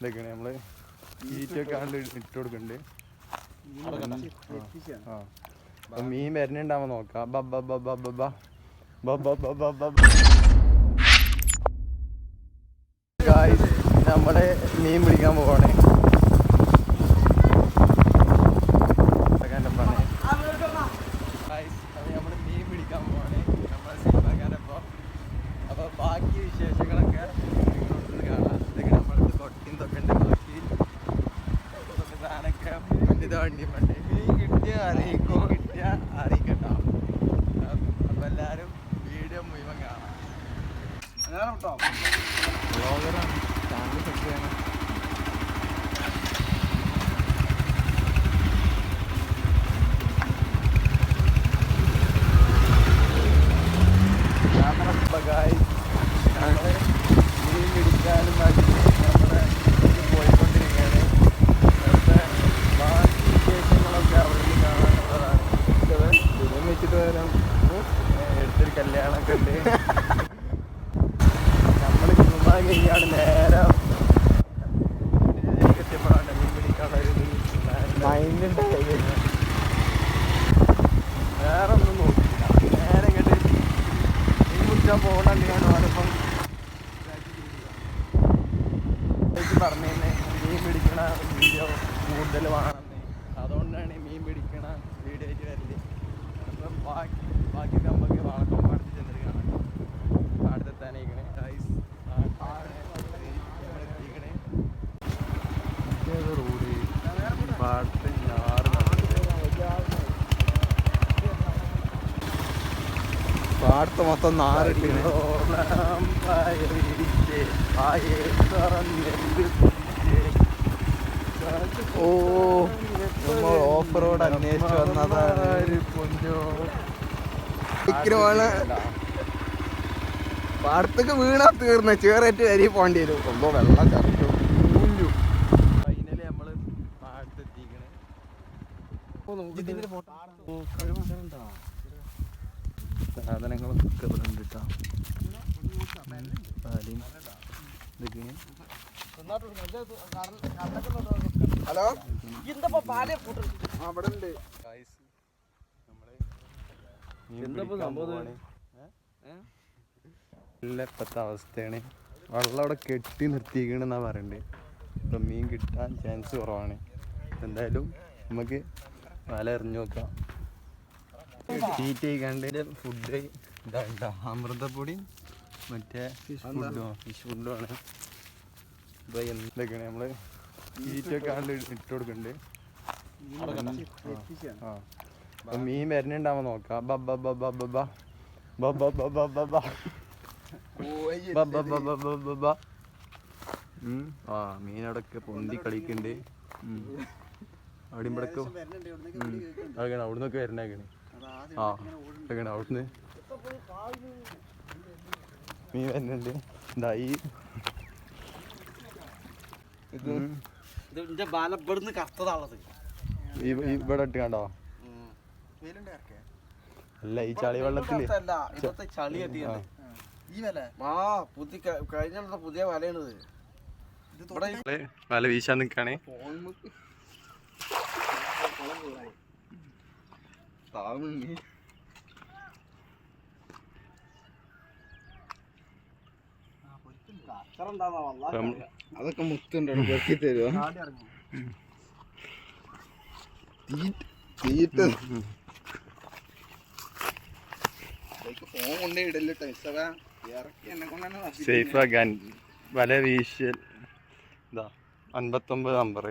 ഇതൊക്കെയാണ് നമ്മൾ ഈറ്റൊക്കെ ആണ്ട് ഇട്ട് കൊടുക്കുന്നുണ്ട് ആ. മീൻ വരുന്നുണ്ടാവുമ്പോ നോക്കാം. ബ ബ ബ ബ ബ ബ. ബ ബ ബ ബ ബ ബ. നമ്മൾ മീൻ പിടിക്കാൻ പോവാണ് ഇതൊക്കെ എന്റെ പണി. Guys, അപ്പൊ നമ്മൾ മീൻ പിടിക്കാൻ പോവാണ് നമ്മളെ സിനിമാക്കാരപ്പോ അപ്പൊ ബാക്കി വിശേഷങ്ങളൊക്കെ നിങ്ങളൊന്ന് കാണാം ഇതൊക്കെ നമ്മളടുത്ത് കൊട്ടിയും തൊക്കെ ഉണ്ട് ബാക്കി ഇതൊക്കെ സാധനമൊക്കെ മറ്റേ വണ്ടി പണ്ട് മീൻ കിട്ടിയ അറിയിക്കോ കിട്ടിയ അറിയിക്കട്ടോ അപ്പൊ എല്ലാരും വീഡിയോ മുഴുവൻ കാണാം ബ്ലോഗറാണ് ചാനൽ സെറ്റ് ചെയ്യണം അപ്പൊ guys, ഞങ്ങൾ മീൻ പിടിക്കാനും വേണ്ടി നമ്മുടെ ഇതിൽ പോയിക്കൊണ്ടിരിക്കുകയാണ് അവിടുത്തെ ബാക്കി വിശേഷങ്ങളൊക്കെ അവിടെ നിന്ന് കാണാനുള്ളതാണ് ദൂരം വെച്ചിട്ട് വരാം എടുത്തൊരു കല്യാണമൊക്കെ ഉണ്ട് നമ്മൾ ചുമ്മാ കഴിഞ്ഞാണ് നേരെ എത്തിയപ്പോഴാണ് മീൻ പിടിക്കാനുള്ള ഒരു മൈൻഡ് ഉണ്ടായത് വേറെ ഒന്നും നോക്കിയില്ല നേരെ കേട്ട് മീൻ പിടിച്ചാൽ പോകണ്ടാണ് ഓരപ്പം പറഞ്ഞു മീൻ പിടിക്കണ വീഡിയോ കൂടുതൽ വേണമെന്ന് അതുകൊണ്ടാണ് മീൻ പിടിക്കണ വീഡിയോ ആയിട്ട് വരൽ. അപ്പം ബാക്കി ബാക്കി നമുക്ക് വളക്കം പഠിച്ച് ചെന്നിരിക്കണം അടുത്തെത്താനേക്കണേ ഐസ് ഗൈസ് റോഡ് പാടത്ത് ഞാറ് പാടത്ത് മൊത്തം നാറിട്ടിങ്ങനെ ഓ നമ്മൾ ഓഫ് റോഡ് അന്വേഷിച്ച് വന്നതാണ്. പാടത്തേക്ക് വീണാ തീർന്ന. ചേറേറ്റ് അരി പോണ്ടി വരും. ഒന്നോ വെള്ളം കറക്കും ഫൈനലി നമ്മൾ പാടത്തെത്തിക്കണേ സാധനങ്ങളൊക്കെ ഇവിടെ ഉണ്ട്. പാലും ഇതൊക്കെയാണ് ഹലോ അവിടെ ഉണ്ട്. ഇപ്പത്തെ അവസ്ഥയാണ്. വെള്ളം അവിടെ കെട്ടി നിർത്തിയിരിക്കണെന്നാ പറയണ്ട്. ഇപ്പൊ മീൻ കിട്ടാൻ ചാൻസ് കുറവാണ്. എന്തായാലും നമുക്ക് വല എറിഞ്ഞു നോക്കാം. തീറ്റ കഴിക്കാണ്ട് ഫുഡ് ഇതാ അമൃതപ്പൊടി മറ്റേ ഫിഷ് ഫുഡോ ഫിഷ് ഫുഡുമാണ് ഇപ്പൊ എന്തൊക്കെയാണ് നമ്മൾ ഈറ്റൊക്കെ ആണ്ട് ഇട്ട് കൊടുക്കുന്നുണ്ട് ആ അപ്പം മീൻ വരുന്നുണ്ടാവുമ്പോ നോക്കാം. ആ മീൻ അവിടെയൊക്കെ പൊന്തി കളിക്കുന്നുണ്ട്. അവിടെ ഇവിടെയൊക്കെ അവിടുന്നൊക്കെ വരണേക്കണേ ആ അവിടുന്ന് മീൻ വരുന്നുണ്ട്. ഇതായി. ബാല ഇവിടുന്ന് കത്തതാണത്. ഇവിടെ ഇട്ട് കണ്ടോ? അല്ല ഈ ചളി വെള്ളത്തിൽ. ചളി ഈ വില? ആ പുതിയ കഴിഞ്ഞ വലയാണിത്. വല വീശാൻ നിക്കാണേ. കച്ചറ ഉണ്ടാവുന്ന വല്ലാ ഇപ്പൊ നമ്മൾ അതൊക്കെ മുത്തുണ്ടോ പെറുക്കി തരുമോ തീറ്റ ഫോൺ കൊണ്ടേ ഇടല്ലോ ഇറക്കി എന്നെ കൊണ്ടാണ് സേഫ് ആക്കാൻ. വല വീശൽ. ഇതാ അൻപത്തൊമ്പത് നമ്പർ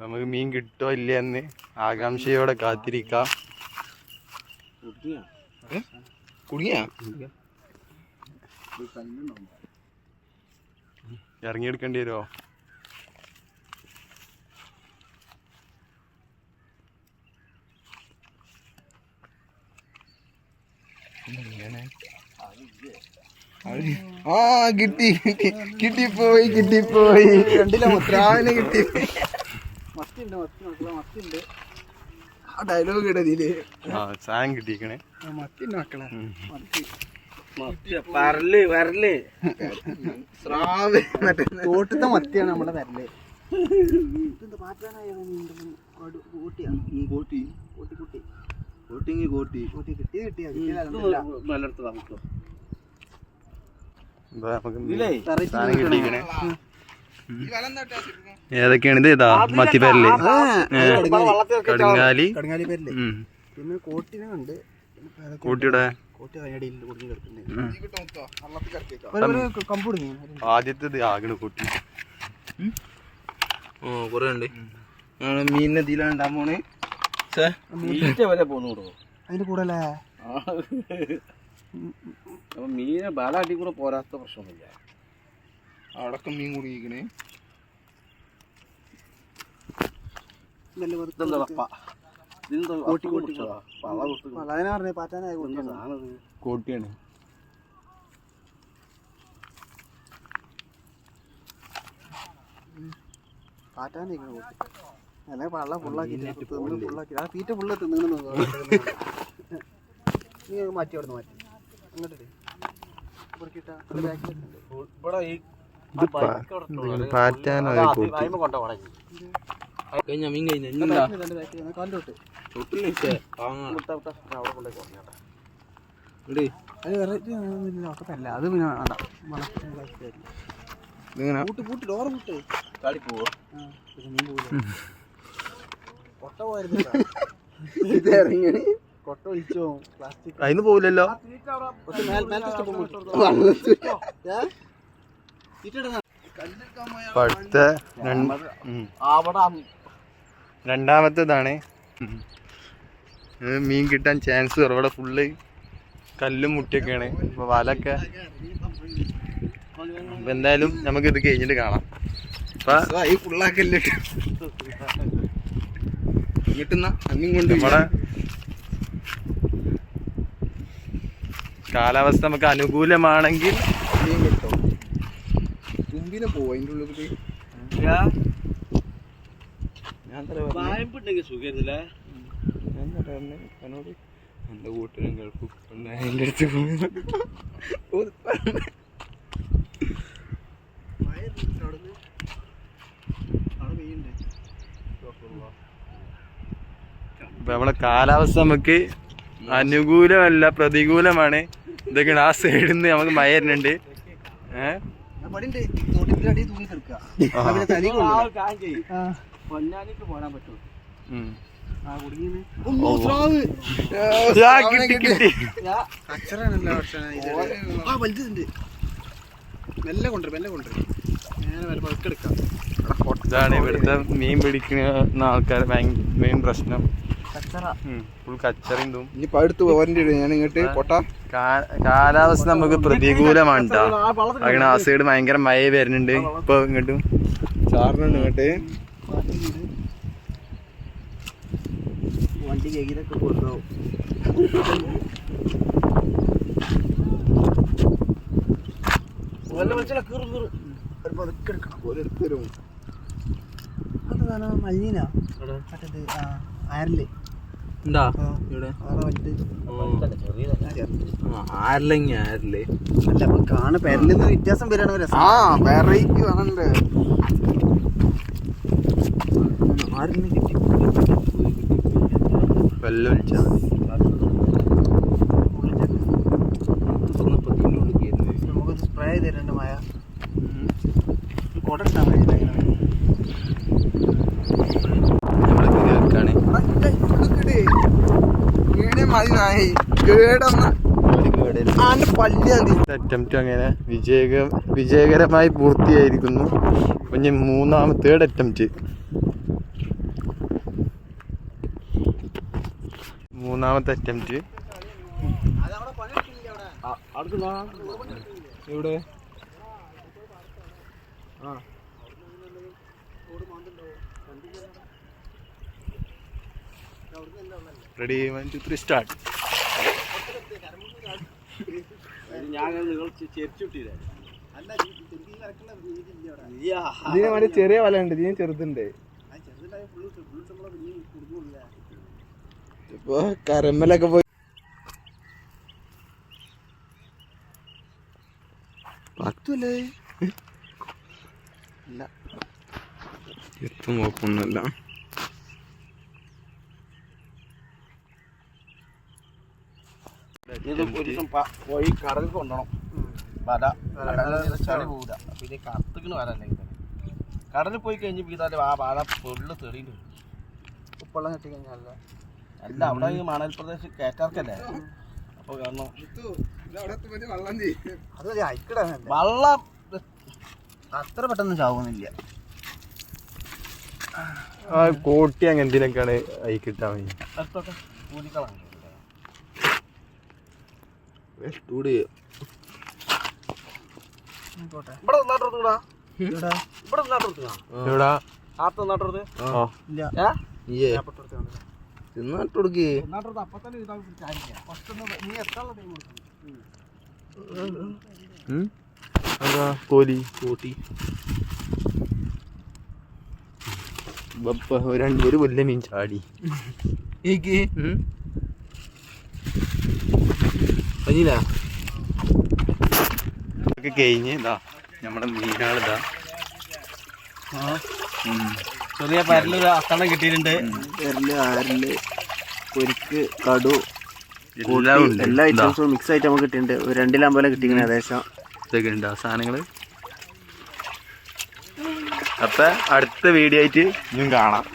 നമുക്ക് മീൻ കിട്ടോ ഇല്ല എന്ന് ആകാംക്ഷയോടെ കാത്തിരിക്കാം. കുടുങ്ങിയാ ഇറങ്ങിയെടുക്കേണ്ടി വരുമോ ആ കിട്ടി കിട്ടി കിട്ടിപ്പോയി കിട്ടിപ്പോയി. കണ്ടില്ല മുത്രാവിനെ കിട്ടി. മത്തിണ്ട് മത്തി മക്കളെ മത്തിണ്ട് ആ ഡയലോഗ് ഇടതിൽ സാധനം കിട്ടിയിരിക്കണേ. മത്തി മക്കളെ മത്തി. വരൽ. സ്രാവ്. തോട്ടത്തെ മത്തിയാണ് നമ്മുടെ ഏതൊക്കെയാണ് ഇത്? ഏതാ മത്തിപ്പരൽ കടുങ്ങാലി കടങ്ങാലി. പിന്നെ കോട്ടിനെ ഉണ്ട് കൂട്ടിയുടെ ആദ്യത്തെ ആകണ് കൂട്ടി. ഓ കൊറേ ഉണ്ട്. മീൻ നദിയിലാണ് ഉണ്ടാൻ പോണേ. വരെ പോന്നൂടോ അതിന്റെ കൂടെ. അല്ലേ അപ്പൊ മീനെ ബാലാട്ടി കൂടെ പോരാത്ത പ്രശ്നമൊന്നുമില്ല. അവിടൊക്കെ മീൻ കുടുങ്ങിക്കണേ ഇതെന്താ പപ്പ? കോട്ടിയാണ്. പാറ്റാനായി കോട്ടി. ഫുള്ളാക്കി ഫുള്ളാക്കി ആ തീറ്റ ഫുള്ള് തിന്നു നീ അത് മാറ്റി അവിടെ മാറ്റി. അങ്ങോട്ട് ഇവിടെ ഈ പാറ്റാനോ കോട്ടി. കഴിഞ്ഞ മീൻ കഴിഞ്ഞ അത് പിന്നെ വേണ്ട വളർത്തുന്ന ബാക്കിലായിരുന്നു ഇതിങ്ങനെ പൂട്ട് പൂട്ട് ഡോറ് പൂട്ട് കാടി പോവോ മീൻ കൊട്ട പോയിരുന്നു ഇത് ഇറങ്ങി കൊട്ട ഒഴിച്ചോ പ്ലാസ്റ്റിക് അതിന് പോവില്ലല്ലോ. അവിടെ രണ്ടാമത്തേതാണ്. മീൻ കിട്ടാൻ ചാൻസ് കുറവ്. ഇവിടെ ഫുള്ള് കല്ലും മുട്ടിയൊക്കെയാണ്. അപ്പോൾ വലൊക്കെ. അപ്പം എന്തായാലും നമുക്ക് ഇത് കഴിഞ്ഞിട്ട് കാണാം. ഇപ്പൊ ഈ പുള്ളാക്കല്ലേ ഇങ്ങോട്ടെന്നാ? അമ്മയും കൊണ്ട് നമ്മുടെ കാലാവസ്ഥ നമുക്ക് അനുകൂലമാണെങ്കിൽ മീൻ കിട്ടും. തുമ്പിനെ പോവും? അതിന്റെ ഉള്ളിൽ ഞാൻ തരാം വായ്പുണ്ടെങ്കിൽ സുഖമായിരുന്നില്ലേ ഞാൻ തരാം എന്നോട് എന്റെ കൂട്ടരും ഗൾഫ് എന്റെ അടുത്ത് ഇപ്പൊ നമ്മളെ കാലാവസ്ഥ നമുക്ക് അനുകൂലമല്ല പ്രതികൂലമാണ്. ഇതൊക്കെയാണ് ആ സൈഡിൽ നിന്ന് നമുക്ക് മഴ വരുന്നുണ്ട്. ഏഹ് പൊന്നാനിക്ക് പറ്റുമോ? ആ കിട്ടി കിട്ടി ആ വലുതുണ്ട്. മെല്ലെ കൊണ്ടുവരും മെല്ലെ കൊണ്ടുവരും. ഞാൻ വരെ പതുക്കെടുക്കാം ഇതാണ് ഇവിടുത്തെ മീൻ പിടിക്കുന്ന ആൾക്കാർ മെയിൻ പ്രശ്നം. കാലാവസ്ഥ നമുക്ക് പ്രതികൂലമാണ് അങ്ങനെ ആ സൈഡ് ഭയങ്കര മഴ വരുന്നുണ്ട്. ഇപ്പൊ ഇങ്ങോട്ടും. ചാറിനുണ്ട് ഇങ്ങോട്ട്. വണ്ടി കെകിലൊക്കെ കൊണ്ടുപോകും. വല്ല വെച്ചാൽ കീറും കീറും. ഒരു അത് മഞ്ഞിനാ. മറ്റേത് ആ അയറിൽ. വേണ്ട ആ വലുത് ആരില്ലെങ്കിൽ ആരില്ലേ അല്ല അപ്പൊ കാണ പെരലിന്ന് വ്യത്യാസം വരികയാണ് രസം സ്പ്രേ അങ്ങനെ വിജയക വിജയകരമായി പൂർത്തിയായിരിക്കുന്നു. പിന്നെ മൂന്നാമത്തെ അറ്റംപ്റ്റ് മൂന്നാമത്തെ അറ്റംപ്റ്റ് ഇവിടെ ready one two three start ഇതിന് ചെറിയ വല ഉണ്ട് ഇതിന് ചെറുതുണ്ട്. ഇപ്പൊ കരമ്മലൊക്കെ പോയി. പത്തല്ലേ എത്തും നോക്കൊന്നുമില്ല ഇത് ഒരു ദിവസം പോയി കടലിൽ കൊണ്ടുപോകണം വല. ചളി പോകില്ല പിന്നെ കത്തുക്കണ് വരല്ലേ ഇത്. കടലിൽ പോയി കഴിഞ്ഞ് ഇതാൽ ആ വല പൊള്ളു തെളിയുന്നു ഉപ്പള്ളം കെട്ടി കഴിഞ്ഞാൽ അല്ല അവിടെ ഈ മണൽ പ്രദേശം കേറ്റാർക്കല്ലേ അപ്പൊ കാരണം വള്ളം അത്ര പെട്ടെന്ന് ചാവുന്നില്ല. ആ കോട്ടി അങ്ങനത്തിനൊക്കെയാണ് അയി കിട്ടാൻ ഇവിടെ നട്ടോടാ ഇവിടെ നട്ടോടാ എവിടാ? ആത്ത നട്ടോട് ആ. ഏ? തിന്നാട്ട് കൊടുക്കേ കോലി? കൂട്ടി. ഒരു രണ്ട് ഒരു ചാടി. ഉം? കഴിഞ്ഞില്ല ഒക്കെ കഴിഞ്ഞ് ഇതാ നമ്മുടെ മീനാളിതാ. ചെറിയ പരൽ അത്തണം കിട്ടിയിട്ടുണ്ട്. ആരൽ പൊരിക്ക് കടു എല്ലാം ഉണ്ട്. എല്ലാ ഇതാ, ഐറ്റംസും മിക്സ് ആയിട്ട് നമുക്ക് കിട്ടിയിട്ടുണ്ട്. ഒരു രണ്ടിലാകുമ്പോൾ കിട്ടിങ്ങനെ ഏകദേശം. ഇതൊക്കെ ഉണ്ട്. സാധനങ്ങൾ സാധനങ്ങൾ അപ്പൊ അടുത്ത വീഡിയോ ആയിട്ട് ഇനിയും കാണാം.